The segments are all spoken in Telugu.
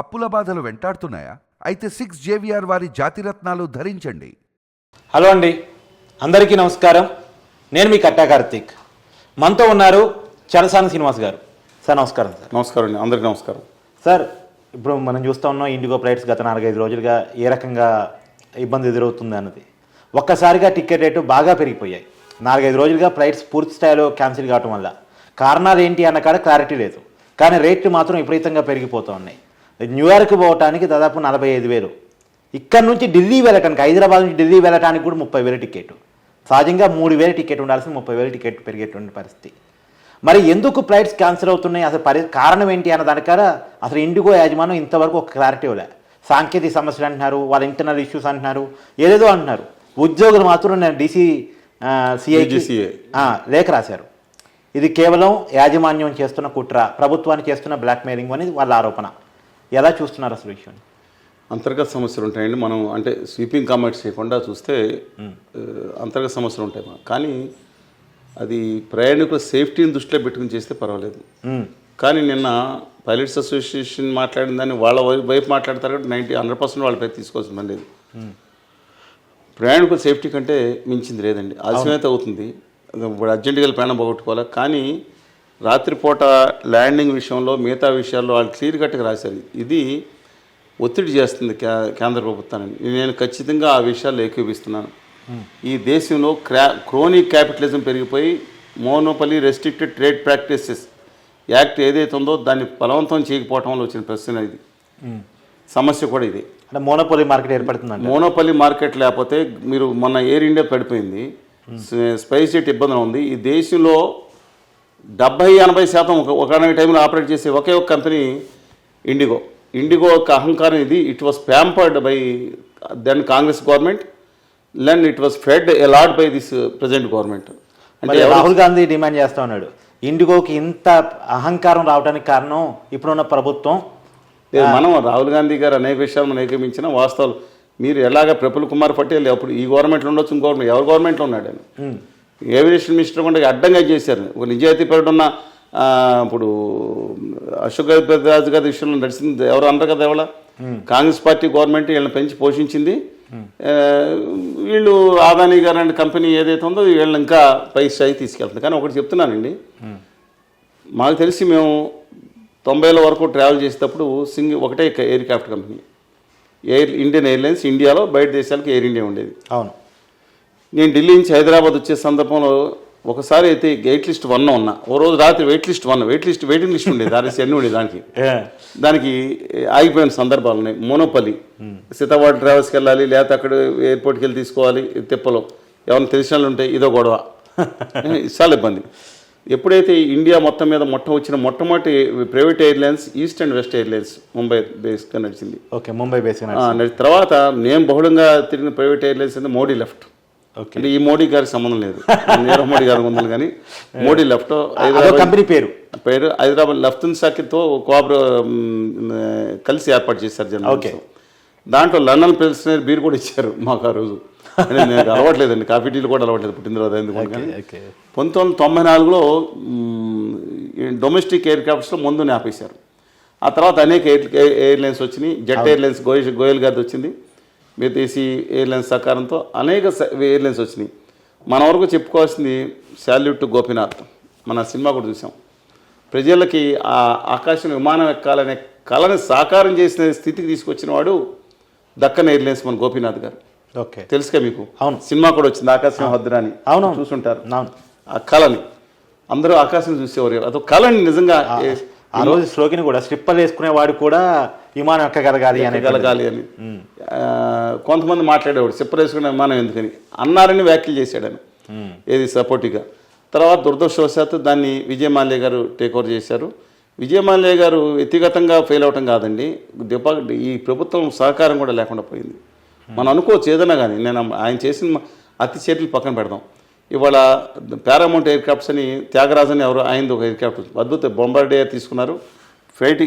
అప్పుల బాధలు వెంటాడుతున్నాయా? అయితే సిక్స్ జేవిఆర్ వారి జాతిరత్నాలు ధరించండి. హలో అండి. అందరికీ నమస్కారం. నేను మీ కట్టా కార్తీక్. మనతో ఉన్నారు చరసాని శ్రీనివాస్ గారు. సార్ నమస్కారం సార్. నమస్కారం అండి. అందరికీ నమస్కారం. సార్ ఇప్పుడు మనం చూస్తూ ఉన్నాం ఇండిగో ఫ్లైట్స్ గత నాలుగైదు రోజులుగా ఏ రకంగా ఇబ్బంది ఎదురవుతుంది అన్నది. ఒక్కసారిగా టికెట్ రేటు బాగా పెరిగిపోయాయి. నాలుగైదు రోజులుగా ఫ్లైట్స్ పూర్తి స్థాయిలో క్యాన్సిల్ కావటం వల్ల. కారణాలు ఏంటి అన్న కాడ క్లారిటీ లేదు. కానీ రేట్లు మాత్రం విపరీతంగా పెరిగిపోతూ ఉన్నాయి. న్యూయార్క్ పోవటానికి దాదాపు నలభై ఐదు వేలు. ఇక్కడ నుంచి ఢిల్లీ వెళ్ళటానికి హైదరాబాద్ నుంచి ఢిల్లీ వెళ్ళటానికి కూడా ముప్పై వేల టికెట్. సహజంగా మూడు వేల టికెట్ ఉండాల్సిన ముప్పై వేల టికెట్ పెరిగేటువంటి పరిస్థితి. మరి ఎందుకు ఫ్లైట్స్ క్యాన్సిల్ అవుతున్నాయి? అసలు పరి కారణం ఏంటి అన్న దానికాడ అసలు ఇండిగో యాజమాన్యం ఇంతవరకు ఒక క్లారిటీ ఇవ్వలే. సాంకేతిక సమస్యలు అంటున్నారు వాళ్ళ ఇంటర్నల్ ఇష్యూస్ అంటున్నారు ఏదేదో అంటున్నారు. ఉద్యోగులు మాత్రం నేను డీసీ సిఐకి DGCA. లేఖ రాశారు. ఇది కేవలం యాజమాన్యం చేస్తున్న కుట్ర ప్రభుత్వాన్ని చేస్తున్న బ్లాక్మెయిలింగ్ అనేది వాళ్ళ ఆరోపణ. ఎలా చూస్తున్నారు అసలు విషయం? అంతర్గత సమస్యలు ఉంటాయండి. మనం అంటే స్వీపింగ్ కామెంట్స్ చేయకుండా చూస్తే అంతర్గత సమస్యలు ఉంటాయి. కానీ అది ప్రయాణికుల సేఫ్టీని దృష్టిలో పెట్టుకుని చేస్తే పర్వాలేదు. కానీ నిన్న పైలట్స్ అసోసియేషన్ మాట్లాడిన దాన్ని వాళ్ళ వైపు మాట్లాడతారు కాబట్టి నైంటీ హండ్రెడ్ పర్సెంట్ వాళ్ళ పై తీసుకోవాల్సిన పని లేదు. ప్రయాణికుల సేఫ్టీ కంటే మించింది లేదండి. ఆలస్యమైతే అవుతుంది. ఇప్పుడు అర్జెంటుగా ప్రయాణం పోగొట్టుకోవాలి? కానీ రాత్రిపూట ల్యాండింగ్ విషయంలో మిగతా విషయాల్లో వాళ్ళు క్లియర్ కట్గా రాశారు. ఇది ఒత్తిడి చేస్తుంది కేంద్ర ప్రభుత్వాన్ని. నేను ఖచ్చితంగా ఆ విషయాల్లో ఏకీపిస్తున్నాను ఈ దేశంలో క్రా క్రోనిక్ క్యాపిటలిజం పెరిగిపోయి monopoly restricted trade practices act ఏదైతే ఉందో దాన్ని బలవంతం చేయకపోవటం వల్ల వచ్చిన ప్రశ్న ఇది. సమస్య కూడా ఇది. అంటే మోనోపోలీ మార్కెట్ ఏర్పడుతుందండి మోనోపల్లి మార్కెట్ లేకపోతే మీరు మొన్న ఎయిర్ ఇండియా పడిపోయింది. స్పై- స్పైస్ జెట్ ఇబ్బంది ఉంది. ఈ దేశంలో డెబ్బై ఎనభై శాతం ఒక ఒక టైంలో ఆపరేట్ చేసే ఒకే ఒక కంపెనీ ఇండిగో. ఇండిగో యొక్క అహంకారం ఇది. It was pampered by then Congress government then it was fed a lot by this present government అంటే రాహుల్ గాంధీ డిమాండ్ చేస్తా ఉన్నాడు. ఇండిగోకి ఇంత అహంకారం రావడానికి కారణం ఇప్పుడున్న ప్రభుత్వం. లేదు మనం రాహుల్ గాంధీ గారు అనేక విషయాలు మనం ఏకమించిన వాస్తవాలు మీరు ఎలాగ ప్రఫుల్ కుమార్ పటేల్ అప్పుడు ఈ గవర్నమెంట్లో ఉండొచ్చు గవర్నమెంట్ ఎవరు గవర్నమెంట్లో ఉన్నాడు ఆయన? ఏవియేషన్ మినిస్టర్ కూడా అడ్డంగా చేశారు. ఒక నిజాయితీ పరుడు ఉన్న ఇప్పుడు అశోక్ రాజు గారి విషయంలో నడిచింది ఎవరు అన్నారు కదా ఎవడ కాంగ్రెస్ పార్టీ గవర్నమెంట్ వీళ్ళని పెంచి పోషించింది. వీళ్ళు ఆదాని గారు అనే కంపెనీ ఏదైతే ఉందో వీళ్ళని ఇంకా పై స్థాయి తీసుకెళ్తుంది. కానీ ఒకటి చెప్తున్నానండి. మాకు తెలిసి మేము తొంభైల వరకు ట్రావెల్ చేసేటప్పుడు సింగ్ ఒకటే aircraft company. Air Indian Airlines ఇండియాలో బయట దేశాలకు ఎయిర్ ఇండియా ఉండేది. అవును. నేను ఢిల్లీ నుంచి హైదరాబాద్ వచ్చే సందర్భంలో ఒకసారి అయితే వెయిట్ లిస్ట్ వన్ ఉన్నా. ఓ రోజు రాత్రి wait list one wait list waiting list ఉండేది. ఆర్ఎస్ ఎన్ని ఉండేది దానికి. దానికి ఆగిపోయిన సందర్భాలు ఉన్నాయి. మోనోపల్లి సీతావాడ ట్రావెల్స్కి వెళ్ళాలి లేకపోతే అక్కడ ఎయిర్పోర్ట్కి వెళ్ళి తీసుకోవాలి తిప్పలో. ఎవరైనా తెలిసిన వాళ్ళు ఉంటే ఇదో గొడవ. చాలా ఇబ్బంది. ఎప్పుడైతే ఇండియా మొత్తం మీద మొట్ట వచ్చిన మొట్టమొదటి private airlines East and West Airlines Mumbai బేస్గా నడిచింది. ఓకే ముంబై నడి- తర్వాత నేను బహుళంగా తిరిగిన ప్రైవేట్ ఎయిర్లైన్స్ అంటే మోడీ లెఫ్ట్ అంటే ఈ మోడీ గారికి సంబంధం లేదు. నీరవ్ మోడీ గారికి ఉంది కానీ మోడీ లెఫ్ట్ అదో కంపెనీ పేరు. పేరు హైదరాబాద్ లెఫ్ట్ శాఖతో కోఆపరే కలిసి ఏర్పాటు చేశారు. జనరల్ దాంట్లో లండన్ పిల్స్నర్ బీర్ కూడా ఇచ్చారు మాకు ఆ రోజు. నాకు అలవాట్లేదండి. కాఫీ టీలు కూడా అలవాట్లేదు పుట్టిన తర్వాత ఎందుకు కానీ. పంతొమ్మిది వందల తొంభై నాలుగులో డొమెస్టిక్ ఎయిర్ క్రాఫ్ట్స్లో ముందు ఆపేశారు. ఆ తర్వాత అనేక ఎయిర్ ఎయిర్లైన్స్ వచ్చినాయి. జెట్ ఎయిర్లైన్స్ గోయల్ గోయల్ గారిది వచ్చింది. విదేశీ ఎయిర్లైన్స్ సహకారంతో అనేక ఎయిర్లైన్స్ వచ్చినాయి. మన వరకు చెప్పుకోవాల్సింది శాల్యూట్ టు గోపీనాథ్. మన సినిమా కూడా చూసాం. ప్రజలకి ఆ ఆకాశం విమానం ఎక్కాలనే కళని సాకారం చేసిన స్థితికి తీసుకొచ్చిన వాడు దక్కన్ ఎయిర్లైన్స్ మన గోపీనాథ్ గారు. ఓకే. తెలుసుగా మీకు? అవును. సినిమా కూడా వచ్చింది ఆకాశం హద్దురాని అవునవును. చూసుంటారు. అవును ఆ కళని. అందరూ ఆకాశం చూసేవారు. అదొక కళని నిజంగా ఆ రోజు స్లోకిని కూడా స్లిప్పర్లు వేసుకునే వాడు కూడా విమానం ఎక్కగలగాలి అనే ఎక్కగలగాలి అని. కొంతమంది మాట్లాడేవాడు చెప్పరు వేసుకునే విమానం ఎందుకని? అన్నారని వ్యాఖ్యలు చేశాడు ఆయన ఏది సపోర్టివ్గా. తర్వాత దురదృష్టవశాత్తు దాన్ని విజయ మాల్య గారు టేక్ ఓవర్ చేశారు. విజయ మాల్య గారు వ్యక్తిగతంగా ఫెయిల్ అవటం కాదండి. డిపా ఈ ప్రభుత్వం సహకారం కూడా లేకుండా పోయింది. మనం అనుకోవచ్చు ఏదైనా కానీ నేను ఆయన చేసిన అతి చేతులు పక్కన పెడదాం. ఇవాళ పారామౌంట్ ఎయిర్ క్రాఫ్ట్స్ అని త్యాగరాజ్ అని ఎవరు ఆయనది ఒక ఎయిర్ క్రాఫ్ట్ అద్భుత బొంబార్డియర్ తీసుకున్నారు. ఫ్లైట్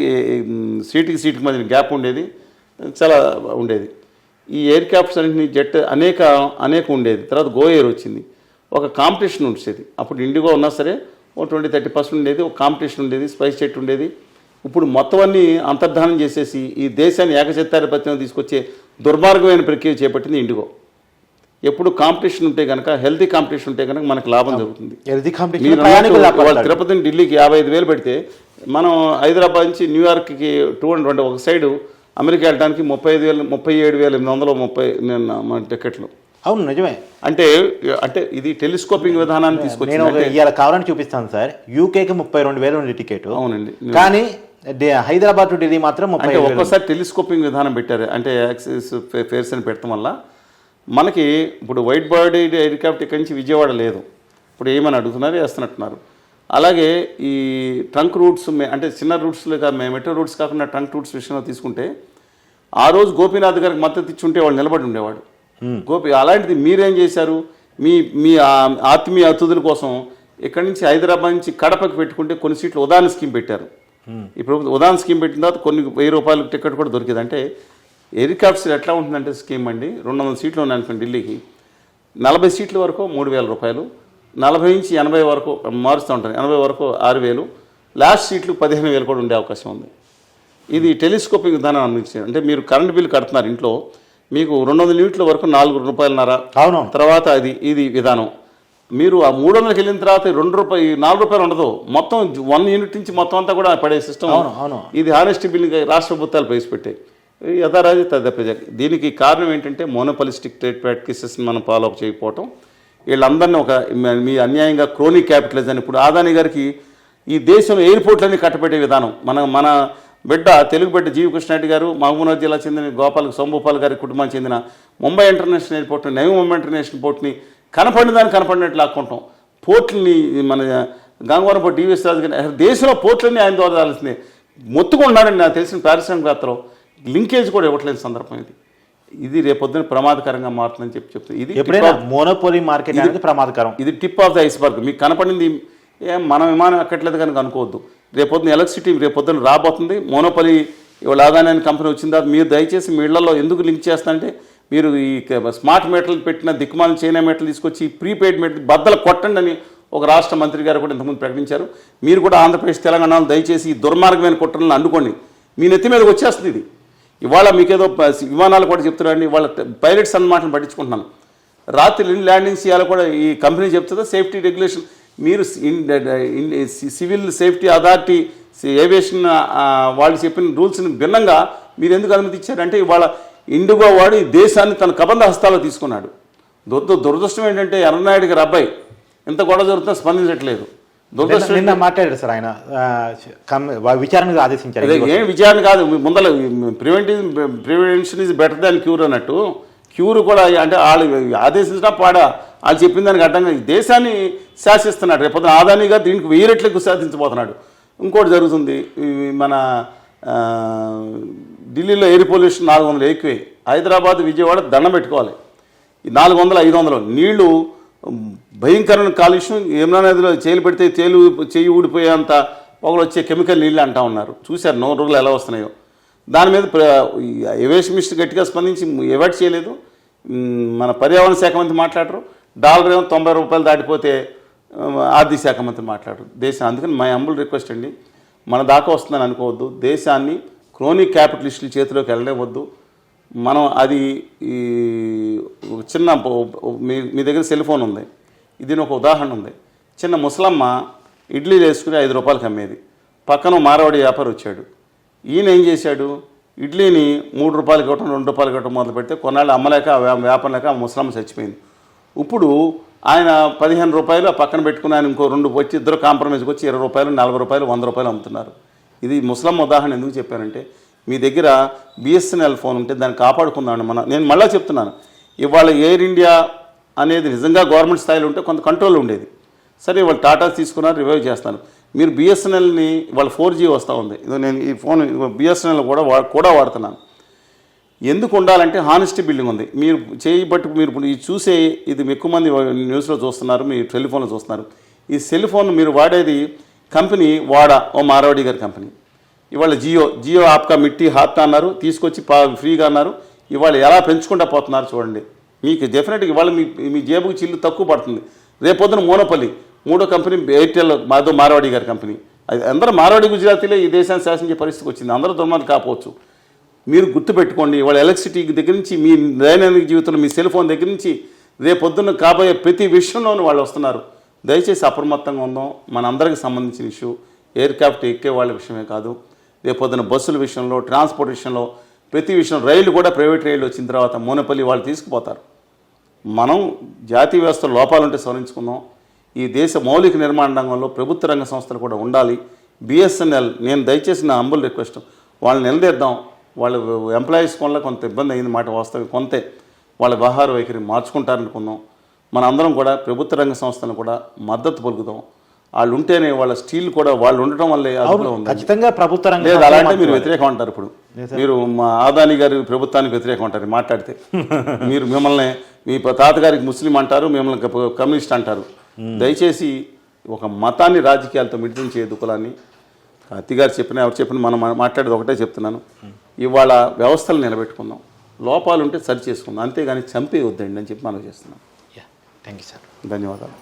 సీటుకి సీటుకి మధ్య గ్యాప్ ఉండేది చాలా ఉండేది. ఈ ఎయిర్ క్రాఫ్ట్స్ అన్నింటినీ జెట్ అనేక అనేక ఉండేది. తర్వాత గో ఎయిర్ వచ్చింది. ఒక కాంపిటీషన్ ఉండేది. అప్పుడు ఇండిగో ఉన్నా సరే ఓ ట్వంటీ థర్టీ పర్సెంట్ ఉండేది. ఒక కాంపిటీషన్ ఉండేది. స్పైస్ జెట్ ఉండేది. ఇప్పుడు మొత్తం అన్ని అంతర్ధానం చేసేసి ఈ దేశాన్ని ఏకచిత్తాధిపత్యం తీసుకొచ్చే దుర్మార్గమైన ప్రక్రియ చేపట్టింది ఇండిగో. ఎప్పుడు కాంపిటీషన్ ఉంటే కనుక హెల్తీ కాంపిటీషన్ ఉంటే కనుక మనకు లాభం జరుగుతుంది. మీరు కాంపిటీషన్. తిరుపతిని ఢిల్లీకి యాభై ఐదు వేలు పెడితే మనం హైదరాబాద్ నుంచి న్యూయార్క్కి టూ హండ్రెడ్ ఒక సైడు అమెరికా వెళ్ళడానికి ముప్పై ఐదు వేలు ముప్పై ఏడు వేల ఎనిమిది వందలు ముప్పై నిన్న మన టికెట్లు. అవును నిజమే. అంటే అంటే ఇది టెలిస్కోపింగ్ విధానాన్ని నేను అంటే ఇవాళ కావాలని చూపిస్తాను సార్. యూకేకి ముప్పై రెండు వేలు ఉంది టికెట్. అవునండి. కానీ హైదరాబాద్ టు ఢిల్లీ మాత్రం ముప్పై. ఒక్కోసారి టెలిస్కోపింగ్ విధానం పెట్టారు. అంటే యాక్సిస్ ఫేర్స్ అని పెట్టడం వల్ల మనకి ఇప్పుడు వైట్ బాడీ హెలికాప్టర్ ఇక్కడి నుంచి విజయవాడ లేదు. ఇప్పుడు ఏమని అడుగుతున్నారు వేస్తున్నట్టున్నారు. అలాగే ఈ ట్రంక్ రూట్స్ మే- అంటే చిన్న రూట్స్లో మెట్రో రూట్స్ కాకుండా ట్రంక్ రూట్స్ విషయంలో తీసుకుంటే ఆ రోజు గోపీనాథ్ గారికి మద్దతు ఇచ్చి ఉంటే వాళ్ళు నిలబడి ఉండేవాడు గోపి అలాంటిది మీరేం చేశారు? మీ మీ ఆత్మీయ అతిథుల కోసం ఇక్కడి నుంచి హైదరాబాద్ నుంచి కడపకి పెట్టుకుంటే కొన్ని సీట్లు ఉదాహరణ స్కీమ్ పెట్టారు. ఇప్పుడు ఉదాహరణ స్కీమ్ పెట్టిన తర్వాత కొన్ని వెయ్యి రూపాయల టికెట్ కూడా దొరికింది. అంటే హెలికాప్టర్ ఎట్లా ఉంటుందంటే స్కీమ్ అండి. రెండు వందల సీట్లు ఉన్నాయి అనుకోండి ఢిల్లీకి. నలభై సీట్ల వరకు మూడు వేల రూపాయలు నలభై నుంచి ఎనభై వరకు మారుస్తూ ఉంటారు. ఎనభై వరకు ఆరు వేలు లాస్ట్ సీట్లు పదిహేను వేలు కూడా ఉండే అవకాశం ఉంది. ఇది టెలిస్కోపింగ్ విధానం అందించింది అంటే మీరు కరెంట్ బిల్ కడుతున్నారు ఇంట్లో మీకు రెండు వందల యూనిట్ల వరకు నాలుగు రూపాయలన్నర? అవునవును. తర్వాత అది ఇది విధానం. మీరు ఆ మూడు వందలకి వెళ్ళిన తర్వాత రెండు రూపాయలు నాలుగు రూపాయలు ఉండదు. మొత్తం వన్ యూనిట్ నుంచి మొత్తం అంతా కూడా పడే సిస్టమ్ అవును, అవును. ఇది హానెస్టీ బిల్ రాష్ట్ర ప్రభుత్వాలు ప్రవేశపెట్టాయి. యథారాజు తద దీనికి కారణం ఏంటంటే మోనోపలిస్టిక్ ట్రేడ్ ప్రాక్టీసెస్ మనం ఫాలో అప్ చేయకపోవటం. వీళ్ళందరినీ ఒక మీ- అన్యాయంగా క్రోనిక్ క్యాపిటలిజం ఇప్పుడు ఆదాని గారికి ఈ దేశం ఎయిర్పోర్ట్లన్నీ కట్టబెట్టే విధానం. మన మన బిడ్డ తెలుగు బిడ్డ జీవకృష్ణారెడ్డి గారు మహబూబ్నగర్ జిల్లా చెందిన గోపాల్ సోంభూపాల్ గారి కుటుంబానికి చెందిన Mumbai international airport Navi Mumbai international పోర్ట్ని కనపడిన దాన్ని కనపడినట్లు లాక్కుంటాం. పోర్ట్లని మన గంగవరం పోర్ట్ డివిఎస్ రాజు గారి దేశంలో పోర్ట్లన్నీ ఆయన ద్వారా రాల్సిందే మొత్తుకుంటున్నాడని నాకు తెలిసిన పారిశ్రామికవేత్తలు. లింకేజ్ కూడా ఇవ్వట్లేదు సందర్భం ఇది. ఇది రేపొద్దున ప్రమాదకరంగా మారుతుందని చెప్పి చెప్తుంది ఇది ఎప్పుడైనా మోనోపోలీ మార్కెట్ అనేది ప్రమాదకరం. ఇది టిప్ ఆఫ్ ద ఐస్బర్గ్ మీకు కనపడింది ఏం మన విమానం ఎక్కట్లేదు కనుక అనుకోవద్దు. రేపొద్దున ఎలక్ట్రిసిటీ రేపొద్దున రాబోతుంది. మోనోపలి ఇవాళ ఆదాని అనే కంపెనీ వచ్చిన తర్వాత మీరు దయచేసి మీ ఇళ్ళలో ఎందుకు లింక్ చేస్తారంటే మీరు ఈ స్మార్ట్ మీటర్లు పెట్టిన దిక్కుమాల చైనా మీటర్లు తీసుకొచ్చి ప్రీపెయిడ్ మీటర్ బద్దలు కొట్టండి అని ఒక రాష్ట్ర మంత్రి గారు కూడా ఇంతకుముందు ప్రకటించారు. మీరు కూడా ఆంధ్రప్రదేశ్ తెలంగాణలో దయచేసి ఈ దుర్మార్గమైన కుట్రలను అడ్డుకోండి. మీ నెత్తి మీదకి వచ్చేస్తుంది ఇది. ఇవాళ మీకేదో విమానాలు కూడా చెప్తున్నారండి. వాళ్ళ పైలట్స్ అన్న మాటలు పట్టించుకుంటున్నాను. రాత్రి ల్యాండింగ్ చేయాలి కూడా ఈ కంపెనీ చెప్తుందా? సేఫ్టీ రెగ్యులేషన్ మీరు ఇన్- సివిల్ సేఫ్టీ అథారిటీ ఏవియేషన్ వాళ్ళు చెప్పిన రూల్స్ని భిన్నంగా మీరు ఎందుకు అనుమతి ఇచ్చారంటే ఇవాళ ఇండిగో వాడు ఈ దేశాన్ని తన కబంధ హస్తాలో తీసుకున్నాడు. దురద దురదృష్టం ఏంటంటే ఎర్రనాయుడు గారి అబ్బాయి ఇంత గొడవ జరుగుతున్నా స్పందించట్లేదు. నిన్న- మాట్లాడారు సార్ ఆయన విచారణకు ఆదేశించారు. ఏం విచారణ కాదు ముందర preventive prevention is better than cure అన్నట్టు. క్యూర్ కూడా అంటే వాళ్ళు ఆదేశించినా పాడా వాళ్ళు చెప్పిన దానికి అడ్డంగా దేశాన్ని శాసిస్తున్నాడు. రేపు పొద్దున ఆదానిగా దీనికి వెయ్యి రెట్లకు శాసించబోతున్నాడు ఇంకోటి జరుగుతుంది మన ఢిల్లీలో ఎయిర్ పొల్యూషన్ నాలుగు వందలు ఎక్కువే. హైదరాబాద్ విజయవాడ దండం పెట్టుకోవాలి. నాలుగు వందలు ఐదు వందలు నీళ్ళు భయంకరమైన కాలుష్యం యమునా నదిలో చేలు పెడితే తేలు చేయి ఊడిపోయేంత పొగలు వచ్చే కెమికల్ నీళ్ళు అంటా ఉన్నారు. చూశారు నో రోజులు ఎలా వస్తున్నాయో. దాని మీద ఎవేషన్ మినిస్టర్ గట్టిగా స్పందించి ఎవాట్ చేయలేదు. మన పర్యావరణ శాఖ మంత్రి మాట్లాడరు. డాలర్ ఏమో తొంభై రూపాయలు దాటిపోతే ఆర్థిక శాఖ మంత్రి మాట్లాడరు. దేశం అందుకని మై అంబుల్ రిక్వెస్ట్ అండి. మన దాకా వస్తుందని అనుకోవద్దు. దేశాన్ని క్రోనిక్ క్యాపిటలిస్టుల చేతిలోకి వెళ్ళనివ్వద్దు. మనం అది ఈ చిన్న మీ మీ దగ్గర సెల్ ఫోన్ ఉంది. దీని ఒక ఉదాహరణ ఉంది. చిన్న ముసలమ్మ ఇడ్లీ వేసుకుని ఐదు రూపాయలకి అమ్మేది పక్కన మారవాడి వ్యాపారి వచ్చాడు. ఈయన ఏం చేశాడు? ఇడ్లీని మూడు రూపాయలకి ఇవ్వటం రెండు రూపాయలకి ఇవ్వటం మొదలు పెడితే కొన్నాళ్ళు అమ్మలేక ఆ వ్యాపారం లేక ఆ ముసలమ్మ చచ్చిపోయింది. ఇప్పుడు ఆయన పదిహేను రూపాయలు పక్కన పెట్టుకుని ఆయన ఇంకో రెండు వచ్చి ఇద్దరు కాంప్రమైజ్కి వచ్చి ఇరవై రూపాయలు నలభై రూపాయలు వంద రూపాయలు అమ్ముతున్నారు. ఇది ముస్లిం ఉదాహరణ ఎందుకు చెప్పానంటే మీ దగ్గర బిఎస్ఎన్ఎల్ ఫోన్ ఉంటే దాన్ని కాపాడుకుందామని మన నేను మళ్ళీ చెప్తున్నాను. ఇవాళ ఎయిర్ ఇండియా అనేది నిజంగా గవర్నమెంట్ స్థాయిలో ఉంటే కొంత కంట్రోల్ ఉండేది. సరే వాళ్ళు టాటా తీసుకున్నారు రివైవ్ చేస్తాను మీరు బిఎస్ఎన్ఎల్ని వాళ్ళ ఫోర్ జీ వస్తూ ఉంది. ఇది నేను ఈ ఫోన్ బిఎస్ఎన్ఎల్ కూడా వా కూడా వాడుతున్నాను. ఎందుకు ఉండాలంటే హానెస్టీ బిల్డింగ్ ఉంది. మీరు చేయి బట్టి మీరు ఇప్పుడు ఇది చూసే ఇది ఎక్కువ మంది న్యూస్లో చూస్తున్నారు మీ టెలిఫోన్లో చూస్తున్నారు. ఈ సెల్ ఫోన్ మీరు వాడేది కంపెనీ వాడా? ఓ మారవాడి గారి కంపెనీ ఇవాళ జియో జియో ఆప్కా మిట్టి హాత్ అన్నారు తీసుకొచ్చి పా ఫ్రీగా అన్నారు. ఇవాళ ఎలా పెంచుకుంటా పోతున్నారు చూడండి. మీకు డెఫినెట్గా ఇవాళ మీ మీ జేబుకి చిల్లు తక్కువ పడుతుంది. రేపొద్దున మోనోపల్లి మూడో కంపెనీ ఎయిర్టెల్ మాధవ్ మారవాడి గారి కంపెనీ. అది అందరూ మారవాడి గుజరాతీలే ఈ దేశాన్ని శాసించే పరిస్థితికి వచ్చింది. అందరూ దుర్మార్గం కాకపోవచ్చు. మీరు గుర్తుపెట్టుకోండి వాళ్ళ ఎలక్ట్రిసిటీ దగ్గర నుంచి మీ దైనందిక జీవితంలో మీ సెల్ ఫోన్ దగ్గర నుంచి రేపొద్దున కాబోయే ప్రతి విషయంలోనూ వాళ్ళు వస్తున్నారు. దయచేసి అప్రమత్తంగా ఉందాం. మన అందరికి సంబంధించిన ఇష్యూ ఎయిర్క్రాఫ్ట్ ఎక్కే వాళ్ళ విషయమే కాదు. రేపొద్దున బస్సుల విషయంలో ట్రాన్స్పోర్ట్ విషయంలో ప్రతి విషయం రైలు కూడా ప్రైవేట్ రైలు వచ్చిన తర్వాత మూనపల్లి వాళ్ళు తీసుకుపోతారు. మనం జాతీయ వ్యవస్థ లోపాలుంటే సవరించుకుందాం. ఈ దేశ మౌలిక నిర్మాణ రంగంలో ప్రభుత్వ రంగ సంస్థలు కూడా ఉండాలి. బిఎస్ఎన్ఎల్ నేను దయచేసి నా అంబుల్ రిక్వెస్ట్ వాళ్ళని నిలదీద్దాం. వాళ్ళ ఎంప్లాయీస్ వల్ల కొంత ఇబ్బంది అయింది మాట వాస్తవం కొంతే. వాళ్ళ వ్యవహార వైఖరి మార్చుకుంటారనుకుందాం. మన అందరం కూడా ప్రభుత్వ రంగ సంస్థలను కూడా మద్దతు పలుకుదాం. వాళ్ళు ఉంటేనే వాళ్ళ స్టీల్ కూడా వాళ్ళు ఉండటం వల్లే అదుపులో ఉంది. ఖచ్చితంగా ప్రభుత్వ రంగ లేదు అలా అంటే మీరు. వ్యతిరేకం అంటారు ఇప్పుడు. మీరు మా ఆదాని గారి ప్రభుత్వానికి వ్యతిరేకం అంటారు మాట్లాడితే. మీరు మిమ్మల్ని మీ తాతగారికి ముస్లిం అంటారు మిమ్మల్ని కమ్యూనిస్ట్ అంటారు. దయచేసి ఒక మతాన్ని రాజకీయాలతో మిడిపించే కులాన్ని అత్తిగారు చెప్పిన ఎవరు చెప్పిన మనం మాట్లాడేది ఒకటే చెప్తున్నాను. ఇవాళ వ్యవస్థలు నిలబెట్టుకుందాం. లోపాలు ఉంటే సరి చేసుకుందాం అంతేగాని చంపే వద్దండి అని చెప్పి మనం చేస్తున్నాం. థ్యాంక్ యూ సార్ ధన్యవాదాలు.